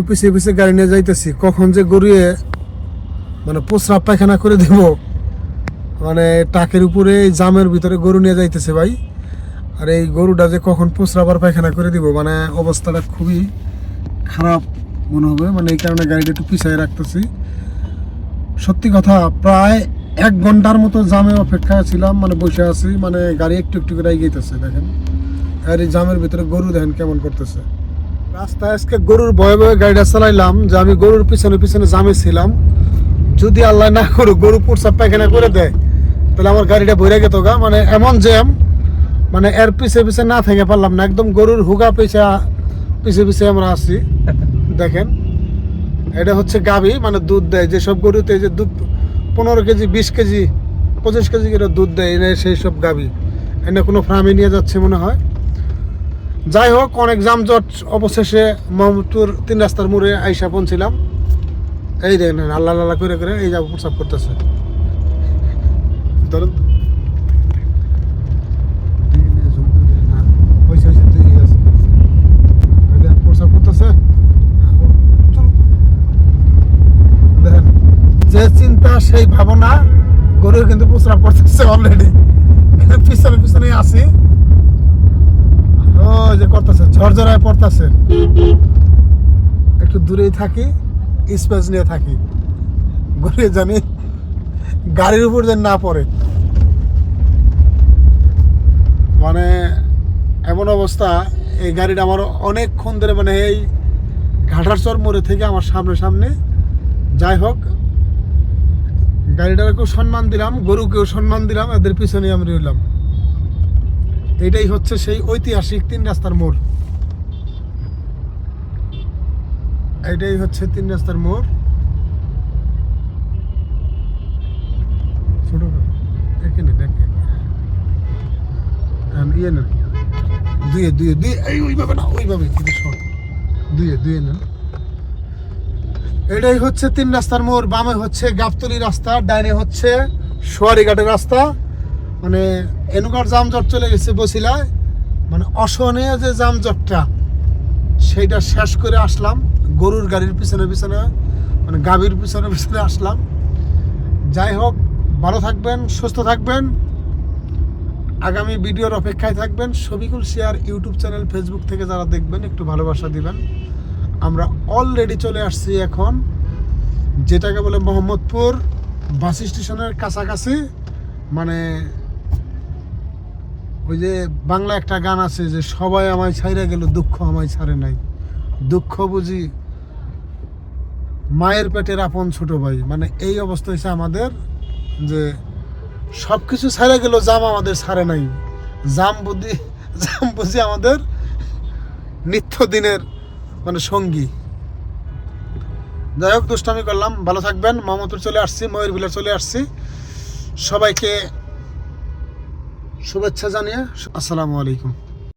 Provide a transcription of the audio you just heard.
গরুর পিছিয়ে পিছিয়ে গাড়ি নিয়ে যাইতেছি, কখন যে গরুয়ে মানে প্রস্রাব পায়খানা করে দেব। মানে টাকের উপরে জামের ভিতরে গরু নিয়ে যাইতেছে ভাই। আর এই গরুটা যে কখন প্রস্রাব আর পায়খানা করে দিব মানে অবস্থাটা খুবই খারাপ মনে হবে। মানে এই কারণে গাড়িটা একটু পিছিয়ে রাখতেছি। সত্যি কথা, প্রায় এক ঘণ্টার মতো জামে অপেক্ষায় ছিলাম মানে বসে আছি মানে গাড়ি একটু একটু করে এগিয়েতেছে দেখেন। আর এই জামের ভিতরে গরু দেখেন কেমন করতেছে। রাস্তায় আজকে গরুর ভয়ে ভয়ে গাড়িটা চালাইলাম যে আমি গরুর পিছনে পিছনে জামে ছিলাম। যদি আল্লাহ না করুক, গরু প্রসাব পায়খানা করে দেয়, তাহলে আমার গাড়িটা ভরে গেত গা। মানে এমন জ্যাম মানে এর পিছে পিছে না থেকে পারলাম না। একদম গরুর হুগা পিছা পিছে পিছে আমরা আছি। দেখেন, এটা হচ্ছে গাভী মানে দুধ দেয়। যেসব গরুতে যে দুধ, পনেরো কেজি, বিশ কেজি, পঁচিশ কেজি করে দুধ দেয় এনে সেই সব গাভী। এনে কোনো ফার্মে নিয়ে যাচ্ছে মনে হয়? যাই হোক, অনেক যানজট অবশেষে মোহাম্মদপুর তিন রাস্তার মোড়ে আইসা পৌঁছিলাম। এই দেখেন আল্লাহ আল্লাহ করে করে এই যাব প্রসাব করতেছে। ধরেন। যে চিন্তা, সেই ভাবনা গরু কিন্তু প্রস্রাব করতেছে অলরেডি পিছনে পিছনে করতেছে ঝরঝরায় পড়তেছে একটু দূরেই থাকি, স্পেস নিয়ে থাকি। গড়ে জানি গাড়ির উপর যেন না পড়ে। মানে এমন অবস্থা, এই গাড়িটা আমার অনেকক্ষণ ধরে মানে এই ঘাটারচর মোড়ে থেকে আমার সামনে সামনে। যাই হোক গাড়িটাকেও সম্মান দিলাম, গরুকেও সম্মান দিলাম, এদের পিছনে আমি রইলাম। এটাই হচ্ছে সেই ঐতিহাসিক তিন রাস্তার মোড়। এটাই হচ্ছে তিন রাস্তার মোড়। ছোট এখানে দেখে। ইয়ে নেন। দুয়ে দুয়ে দুয়ে। এই, ওইভাবে না, ওইভাবে। কিন্তু শর্ট দুয়ে দুয়ে নেন। এটাই হচ্ছে তিন রাস্তার মোড়। বামে হচ্ছে গাবতলি রাস্তা ডাইনে হচ্ছে সোয়ারিঘাটের রাস্তা। মানে এনুকার জামজট চলে গেছে বসিলায় মানে অসহনীয় যে জামজটটা সেইটা শেষ করে আসলাম। গরুর গাড়ির পিছনে পিছনে মানে গাভীর পিছনে পিছনে আসলাম। যাই হোক, ভালো থাকবেন, সুস্থ থাকবেন। আগামী ভিডিওর অপেক্ষায় থাকবেন। ছবিকুল শেয়ার ইউটিউব চ্যানেল ফেসবুক থেকে যারা দেখবেন, একটু ভালোবাসা দিবেন। আমরা অলরেডি চলে আসছি এখন, যেটাকে বলে মোহাম্মদপুর বাস স্টেশনের কাছাকাছি। মানে ওই যে বাংলা একটা গান আছে যে, সবাই আমায় ছাইরা গেল, দুঃখ আমায় ছাড়ে নাই। দুঃখ বুঝি মায়ের পেটের আপন ছোট ভাই। মানে এই অবস্থা হয়েছে আমাদের যে সব কিছু ছাড়া গেল জাম আমাদের ছাড়ে নাই। জাম বুদ্ধি, জাম বুঝি আমাদের নিত্যদিনের মানে সঙ্গী। যাই হোক, দুষ্টামি করলাম। ভালো থাকবেন। মোহাম্মদপুর চলে আসছি ময়ূরবিলা চলে আসছি। সবাইকে শুভেচ্ছা জানিয়ে, আসসালামু আলাইকুম।